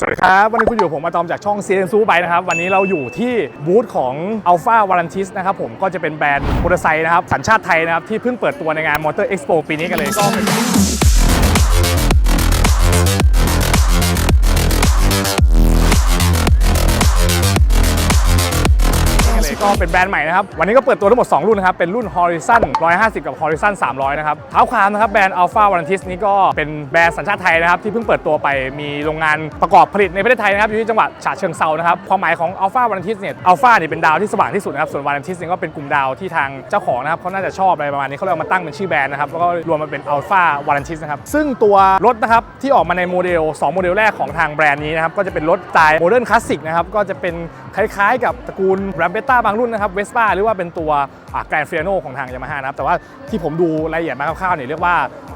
สวัสดีครับวันนี้คุณอยู่ผมมาตอมจากช่องเซียนซูไปนะครับวันนี้เราอยู่ที่บูธของ Alpha v a l a n t i s นะครับผมก็จะเป็นแบรนด์มอเตอร์ไซค์นะครับสัญชาติไทยนะครับที่เพิ่งเปิดตัวในงาน Motor Expo ปีนี้กันเลยก็ ก็เป็นแบรนด์ใหม่นะครับ วันนี้ก็เปิดตัวทั้งหมด 2 รุ่นนะครับ เป็นรุ่น Horizon 150 กับ Horizon 300 นะครับ เท้าความนะครับ แบรนด์ Alpha v a l a n t i s นี่ก็เป็นแบรนด์สัญชาติไทยนะครับ ที่เพิ่งเปิดตัวไป มีโรงงานประกอบผลิตในประเทศไทยนะครับ อยู่ที่จังหวัดฉะเชิงเซานะครับ ความหมายของ Alpha v a l a n t i s เนี่ย Alpha เนี่ยเป็นดาวที่สว่างที่สุดนะครับ ส่วน v a l a n t i s เนี่ยก็เป็นกลุ่มดาวที่ทางเจ้าของนะครับเขาน่าจะชอบอะไรประมาณนี้เขาเลยเอามาตั้งเป็นชื่อแบรนด์นะครับ แล้วก็รวมมาเป็น Alpha v a l a n t i s นะครับ ซึ่งตัวรถนะครับที่ออกมาในโมเดล 2 โมเดลแรกของทางแบรนด์นี้นะครับก็จะเป็นรถสไตล์โมเดิร์นคลาสสิกนะครับก็จะเป็น คล้ายๆกับตระกูลแรมเบต้าบางรุ่นนะครับเวสป้าหรือว่าเป็นตัวแกรนเฟียโนของทางยามาฮ่านะครับแต่ว่าที่ผมดูรายละเอียดมาคร่าวๆเนี่ยเรียกว่า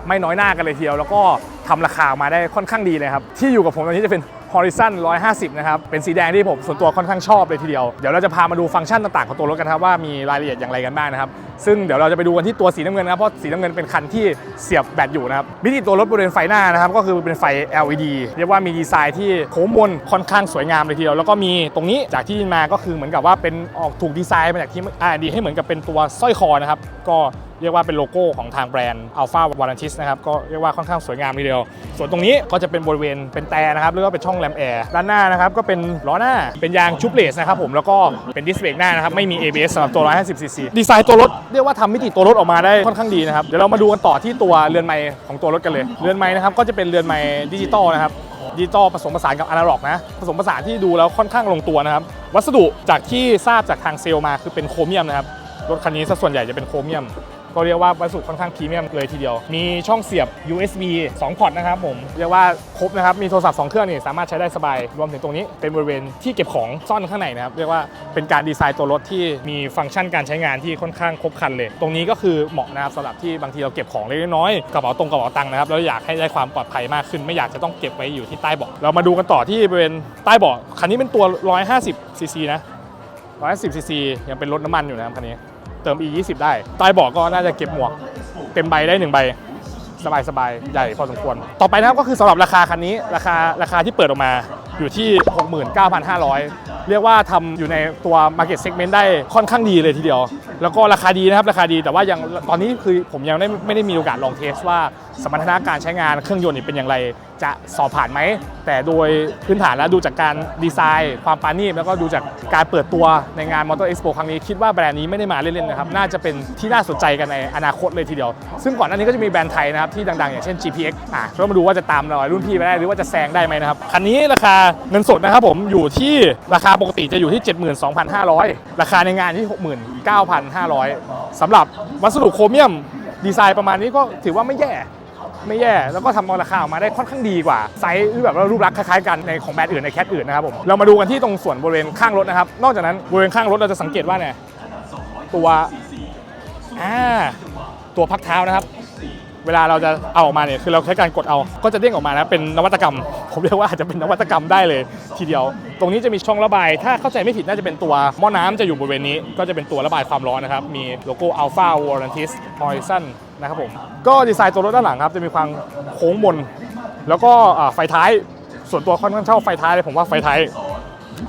ไม่น้อยหน้ากันเลยทีเดียว แล้วก็ทำราคามาได้ค่อนข้างดีเลยครับที่อยู่กับผมตอนนี้จะเป็น Horizon 150 นะครับ เป็นสีแดงที่ผมส่วนตัวค่อนข้างชอบเลยทีเดียว เดี๋ยวเราจะพามาดูฟังก์ชันต่างๆของตัวรถกันครับว่ามีรายละเอียดอย่างไรกันบ้างนะครับ ซึ่งเดี๋ยวเราจะไปดูกันที่ตัวสีน้ำเงินนะครับเพราะสีน้ำเงินเป็นคันที่เสียบแบตอยู่นะครับมิติตัวรถบริเวณไฟหน้านะครับก็คือเป็นไฟ LED เรียกว่ามีดีไซน์ที่โค้งมนค่อนข้างสวยงามเลยทีเดียวแล้วก็มีตรงนี้จากที่มาก็คือเหมือนกับว่าเป็นออกถูกดีไซน์มาจากที่อ่าดีให้เหมือนกับเป็นตัวสร้อยคอนะครับก็เรียกว่าเป็นโลโก้ของทางแบรนด์ Alpha v a l a n t i s นะครับก็เรียกว่าค่อนข้างสวยงามทีเดียว ส่วนตรงนี้ก็จะเป็นบริเวณเป็นแต่นะครับหรือว่าเป็นช่องแรมแอร์ด้านหน้านะครับก็เป็นล้อหน้าเป็นยางชุบเลสนะครับผมแล้วก็เป็นดิสเบรกหน้านะครับไม่มี ABS สำหรับตัว 150cc ดีไซน์ตัวรถเรียกว่าทำมิติตัวรถออกมาได้ค่อนข้างดีนะครับเดี๋ยวเรามาดูกันต่อที่ตัวเรือนไม้ของตัวรถกันเลยเรือนไม้นะครับก็จะเป็นเรือนไม้ดิจิตอลนะครับดิจิตอลผสมผสานกับอนาล็อกนะผสมผสานที่ดูแล้วค่อนข้างลงตัวนะครับวัสดุจากที่ทราบจากทางเซลล์มาคือเป็นโครเมียมนะครับรถคันนี้ส่วนใหญ่จะเป็นโครเมียม ก็เรียกว่าวัสดุค่อนข้างพรีเมียมเลยทีเดียว มีช่องเสียบ USB 2 พอร์ตนะครับผม เรียกว่าครบนะครับ มีโทรศัพท์ 2 เครื่องนี่สามารถใช้ได้สบาย รวมถึงตรงนี้เป็นบริเวณที่เก็บของซ่อนข้างในนะครับ เรียกว่าเป็นการดีไซน์ตัวรถที่มีฟังก์ชันการใช้งานที่ค่อนข้างครบครันเลย ตรงนี้ก็คือเหมาะนะครับสำหรับที่บางทีเราเก็บของเล็กน้อยกระเป๋าตรงกระเป๋าตังค์นะครับแล้วอยากให้ได้ความปลอดภัยมากขึ้น ไม่อยากจะต้องเก็บไว้อยู่ที่ใต้เบาะเรามาดูกันต่อที่บริเวณใต้เบาะคันนี้เป็นตัว 150 ซีซีนะ110ซีซียังเป็นรถน้ำมันอยู่นะครับคันนี้ เติม e 20 ได้ ใต้เบาะก็น่าจะเก็บหมวก เต็มใบได้หนึ่งใบ สบายสบายๆใหญ่พอสมควร ต่อไปนะครับก็คือสำหรับราคาคันนี้ ราคาราคาที่เปิดออกมาอยู่ที่ 69,500 เรียกว่าทำอยู่ในตัว Market Segment ได้ค่อนข้างดีเลยทีเดียว แล้วก็ราคาดีนะครับ ราคาดีแต่ว่ายังตอนนี้คือผมยังไม่ได้มีโอกาสลองเทสว่าสมรรถนะการใช้งานเครื่องยนต์เป็นอย่างไร จะสอบผ่านไหม แต่โดยพื้นฐานแล้วดูจากการดีไซน์ ความปาณีแล้วก็ดูจากการเปิดตัวในงาน Motor Expo ครั้งนี้ คิดว่าแบรนด์นี้ไม่ได้มาเล่นๆนะครับ น่าจะเป็นที่น่าสนใจกันในอนาคตเลยทีเดียว ซึ่งก่อนหน้านี้ก็จะมีแบรนด์ไทยนะครับ ที่ดังๆ อย่างเช่น GPX อะก็มาดูว่าจะตามรอยรุ่นพี่ไปได้หรือว่าจะแซงได้ไหมนะครับ คันนี้ราคาเงินสดนะครับผมอยู่ที่ราคาปกติจะอยู่ที่ 72,500 ราคาในงานที่ 69,500สำหรับวัสดุโครเมียมดีไซน์ประมาณนี้ก็ถือว่าไม่แย่ ไม่แย่ แล้วก็ทำราคาออกมาได้ค่อนข้างดีกว่า ไซส์ที่แบบว่ารูปลักษณ์คล้ายๆกันในของแบรนด์อื่นในแคทอื่นนะครับผมเรามาดูกันที่ตรงส่วนบริเวณข้างรถนะครับ นอกจากนั้นบริเวณข้างรถเราจะสังเกตว่าเนี่ยตัวอ่าตัวพักเท้านะครับ เวลาเราจะเอาออกมาเนี่ยคือเราใช้การกดเอา ก็จะเด้งออกมานะเป็นนวัตกรรม ผมเรียกว่าอาจจะเป็นนวัตกรรมได้เลย ทีเดียว ตรงนี้จะมีช่องระบาย ถ้าเข้าใจไม่ผิดน่าจะเป็นตัวหม้อน้ำจะอยู่บริเวณนี้ ก็จะเป็นตัวระบายความร้อนนะครับ มีโลโก้ Alpha Warrantis Horizon นะครับผม ก็ดีไซน์ตัวรถด้านหลังครับ จะมีความโค้งมน แล้วก็ไฟท้าย ส่วนตัวค่อนข้างชอบไฟท้ายเลยผมว่าไฟท้าย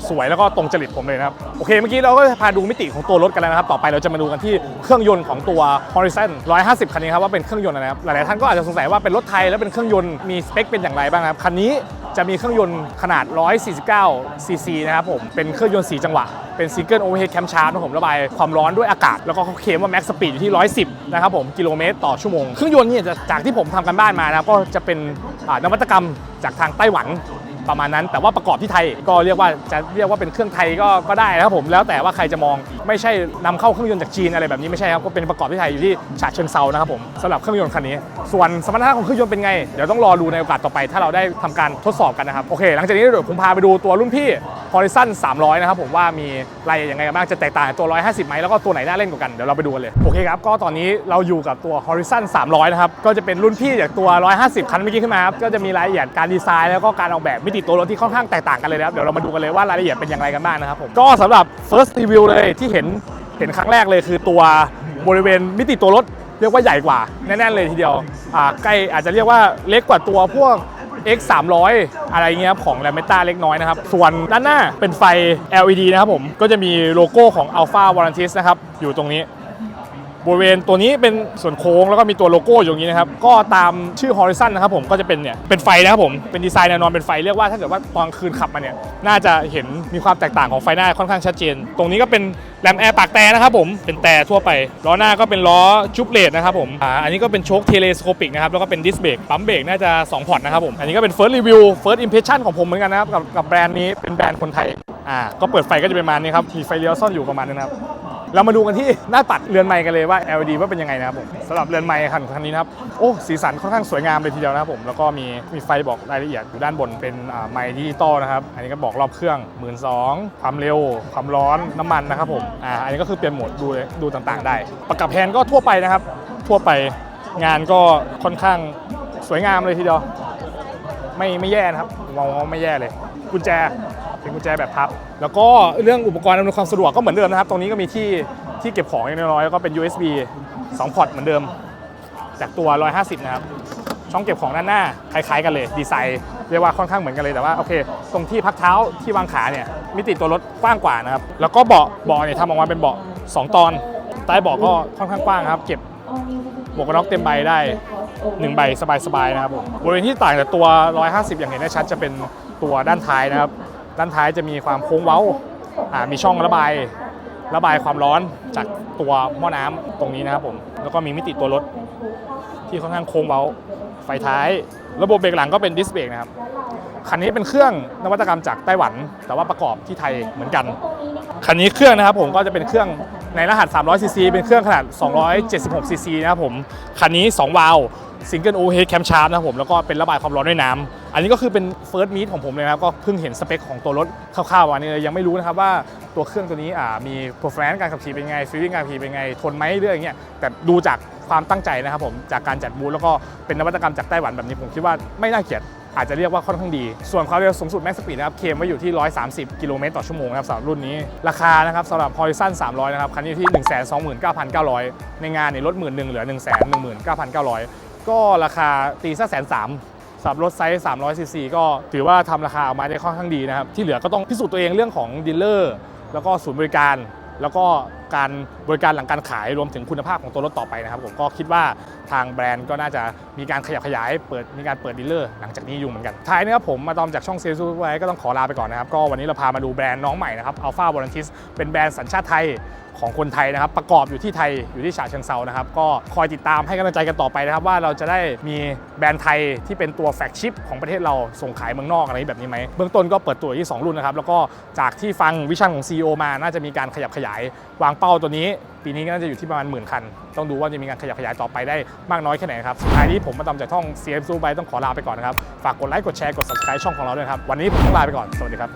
สวยแล้วก็ตรงจริตผมเลยนะครับ โอเคเมื่อกี้เราก็พาดูมิติของตัวรถกันแล้วนะครับ ต่อไปเราจะมาดูกันที่เครื่องยนต์ของตัว Horizon 150 คันนี้ครับว่าเป็นเครื่องยนต์อะไรนะครับ หลายๆท่านก็อาจจะสงสัยว่าเป็นรถไทยแล้วเป็นเครื่องยนต์มีสเปคเป็นอย่างไรบ้างครับคันนี้จะมีเครื่องยนต์ขนาด 149 ซีซีนะครับผม เป็นเครื่องยนต์ 4 จังหวะ เป็นซิงเกิลโอเวอร์เฮดแคมชาร์ตผมระบายความร้อนด้วยอากาศ แล้วก็เขาเคลมว่าแม็กซ์สปีดอยู่ที่ 110 นะครับผมกิโลเมตรต่อชั่วโมง เครื่องยนต์นี่จะจากที่ผมทำกันบ้านมานะก็จะเป็นนวัตกรรมจากทางไต้หวัน ประมาณนั้น แต่ว่าประกอบที่ไทยก็เรียกว่าจะเรียกว่าเป็นเครื่องไทยก็ก็ได้นะครับผมแล้วแต่ว่าใครจะมองไม่ใช่นำเข้าเครื่องยนต์จากจีนอะไรแบบนี้ไม่ใช่ครับก็เป็นประกอบที่ไทยอยู่ที่ฉะเชิงเซานะครับผมสำหรับเครื่องยนต์คันนี้ ส่วนสมรรถนะของเครื่องยนต์เป็นไงเดี๋ยวต้องรอดูในโอกาสต่อไป ถ้าเราได้ทำการทดสอบกันนะครับโอเค หลังจากนี้เดี๋ยวผมพาไปดูตัวรุ่นพี่ Horizon 300 นะครับผมว่ามีรายละเอียดยังไงกันบ้างจะแตกต่างตัว 150 ไหมแล้วก็ตัวไหนน่าเล่นกว่ากันเดี๋ยวเราไปดูกันเลยโอเคครับก็ตอนนี้เราอยู่กับตัว Horizon 300 นะครับก็จะเป็นรุ่นพี่จากตัว 150 คันเมื่อกี้ขึ้นมาครับก็จะมีรายละเอียดการดีไซน์แล้วก็การออกแบบมิติตัวรถที่ค่อนข้างแตกต่างกันเลยนะครับเดี๋ยวเรามาดูกันเลยว่ารายละเอียดเป็นอย่างไรกันบ้างนะครับผมก็สำหรับ first review เลยที่เห็นเห็นครั้งแรกเลยคือตัวบริเวณมิติตัวรถเรียกว่าใหญ่กว่าแน่นๆเลยทีเดียวอ่าใกล้อาจจะเรียกว่าเล็กกว่าตัวพวก X 300อะไรเงี้ยครับของ l a m e t a เล็กน้อยนะครับ ส่วนด้านหน้าเป็นไฟ LED นะครับผม ก็จะมีโลโก้ของ Alpha Warrantis นะครับ อยู่ตรงนี้ บริเวณตัวนี้เป็นส่วนโค้งแล้วก็มีตัวโลโก้อยู่อย่างนี้นะครับ ก็ตามชื่อ Horizon นะครับผมก็จะเป็นเนี่ยเป็นไฟนะครับผมเป็นดีไซน์แนวนอนเป็นไฟเรียกว่าถ้าเกิดว่าตอนคืนขับมาเนี่ยน่าจะเห็นมีความแตกต่างของไฟหน้าค่อนข้างชัดเจน ตรงนี้ก็เป็นแรมแอร์ปากแต่นะครับผมเป็นแต่ทั่วไปล้อหน้าก็เป็นล้อจุบเลดนะครับผมอ่าอันนี้ก็เป็นโชคเทเลสโคปิกนะครับแล้วก็เป็นดิสเบรกปั๊มเบรกน่าจะ2พอร์ตนะครับผมอันนี้ก็เป็น First Review First Impression ของผมเหมือนกันนะครับกับกับแบรนด์นี้เป็นแบรนด์คนไทยอ่าก็เปิดไฟก็จะเป็นประมาณนี้ครับมีไฟเลี้ยวซ่อนอยู่ประมาณนี้นะครับ เรามาดูกันที่หน้าปัดเรือนไม้กันเลยว่า LED ว่าเป็นยังไงนะครับผมสำหรับเรือนไม้คันคันนี้นะครับโอ้สีสันค่อนข้างสวยงามเลยทีเดียวนะครับผมแล้วก็มีมีไฟบอกรายละเอียดอยู่ด้านบนเป็นไม้ดิจิตอลนะครับอันนี้ก็บอกรอบเครื่อง 1 2ื่นความเร็ว ความร้อนน้ำมันนะครับผมอ่าอันนี้ก็คือเปลี่ยนโหมดดูดูต่างๆ ได้ ประกับแผนก็ทั่วไปนะครับทั่วไปงานก็ค่อนข้างสวยงามเลยทีเดียวไม่ไม่แย่นะครับมองว่าไม่แย่เลย กุญแจ เป็นกุญแจแบบพับ แล้วก็เรื่องอุปกรณ์อำนวยความสะดวกก็เหมือนเดิมนะครับ ตรงนี้ก็มีที่ที่เก็บของเล็กน้อยแล้วก็เป็น USB 2พอร์ตเหมือนเดิม จากตัว 150 นะครับ ช่องเก็บของด้านหน้าคล้ายๆกันเลยดีไซน์เรียกว่าค่อนข้างเหมือนกันเลยแต่ว่าโอเค ตรงที่พักเท้าที่วางขาเนี่ยมิติตัวรถกว้างกว่านะครับแล้วก็เบาะเบาะเนี่ยทำออกมาเป็นเบาะสองตอน ใต้เบาะก็ค่อนข้างกว้างครับ เก็บหมวกกันน็อกเต็มใบได้1ใบสบายๆนะครับผมบริเวณที่ต่างจากตัว 150 อย่างเห็นได้ชัดจะเป็นตัวด้านท้ายนะครับ ด้านท้ายจะมีความโค้งเว้ามีช่องระบายระบายความร้อนจากตัวหม้อน้ำตรงนี้นะครับผมแล้วก็มีมิติตัวรถที่ค่อนข้างโค้งเว้าไฟท้าย ระบบเบรกหลังก็เป็นดิสเบรกนะครับคันนี้เป็นเครื่องนวัตกรรมจากไต้หวัน แต่ว่าประกอบที่ไทยเหมือนกันคันนี้เครื่องนะครับผมก็จะเป็นเครื่องในรหัส 300ซีซีเป็นเครื่องขนาด 276ซีซีนะครับผมคันนี้ 2 วาล์ว ซิงเกิลโอเฮดแคมชาร์ปนะครับผมแล้วก็เป็นระบายความร้อนด้วยน้ำอันนี้ก็คือเป็นเฟิร์สมีดของผมเลยนะครับก็เพิ่งเห็นสเปคของตัวรถคร่าวๆวันนี้เลยยังไม่รู้นะครับว่าตัวเครื่องตัวนี้อ่ามี performance การขับขี่เป็นไงฟีลลิ่งการขับขี่เป็นไงทนไหมเรื่องอย่างเงี้ยแต่ดูจากความตั้งใจนะครับผมจากการจัดบูธแล้วก็เป็นนวัตกรรมจากไต้หวันแบบนี้ผมคิดว่าไม่น่าเกลียดอาจจะเรียกว่าค่อนข้างดี ส่วนความเร็วสูงสุดแม็กซ์สปีดนะครับ เคมไว้อยู่ที่ 130 กิโลเมตรต่อชั่วโมงนะครับสำหรับรุ่นนี้ ราคานะครับสำหรับ Horizon 300 นะครับ คันนี้อยู่ที่ 129,900 ในงานเนี่ยลดหมื่นหนึ่งเหลือ 119,900 ก็ราคาตีซะแสนสามสำหรับรถไซส์ 300 ซีซีก็ถือว่าทำราคาออกมาได้ค่อนข้างดีนะครับ ที่เหลือก็ต้องพิสูจน์ตัวเองเรื่องของดีลเลอร์ แล้วก็ศูนย์บริการ แล้วก็ การบริการหลังการขายรวมถึงคุณภาพของตัวรถต่อไปนะครับผมก็คิดว่าทางแบรนด์ก็น่าจะมีการขยับขยายเปิดมีการเปิดดีลเลอร์หลังจากนี้อยู่เหมือนกันท้ายนี้ครับผมมาตอมจากช่องเซลซูไว้ก็ต้องขอลาไปก่อนนะครับก็วันนี้เราพามาดูแบรนด์น้องใหม่นะครับ Alpha v o l a n t i s เป็นแบรนด์สัญชาติไทยของคนไทยนะครับ ประกอบอยู่ที่ไทยอยู่ที่ฉะเชิงเซานะครับ ก็คอยติดตามให้กำลังใจกันต่อไปนะครับ ว่าเราจะได้มีแบรนด์ไทยที่เป็นตัวแฟกชิปของประเทศเราส่งขายเมืองนอกอะไรแบบนี้ไหมเบื้องต้นก็เปิดตัวที่ 2 รุ่นนะครับ แล้วก็จากที่ฟังวิชั่นของ CEO มาน่าจะมีการขยับขยายวางเป้าตัวนี้ ปีนี้ก็น่าจะอยู่ที่ประมาณหมื่นคัน ต้องดูว่าจะมีการขยับขยายต่อไปได้มากน้อยแค่ไหนครับสุดท้ายนี้ผมมาตอมจากท่อง CF ซูไปต้องขอลาไปก่อนนะครับ ฝากกดไลค์กดแชร์กด subscribe ช่องของเราด้วยครับวันนี้ผมต้องลาไปก่อนสวัสดีครับ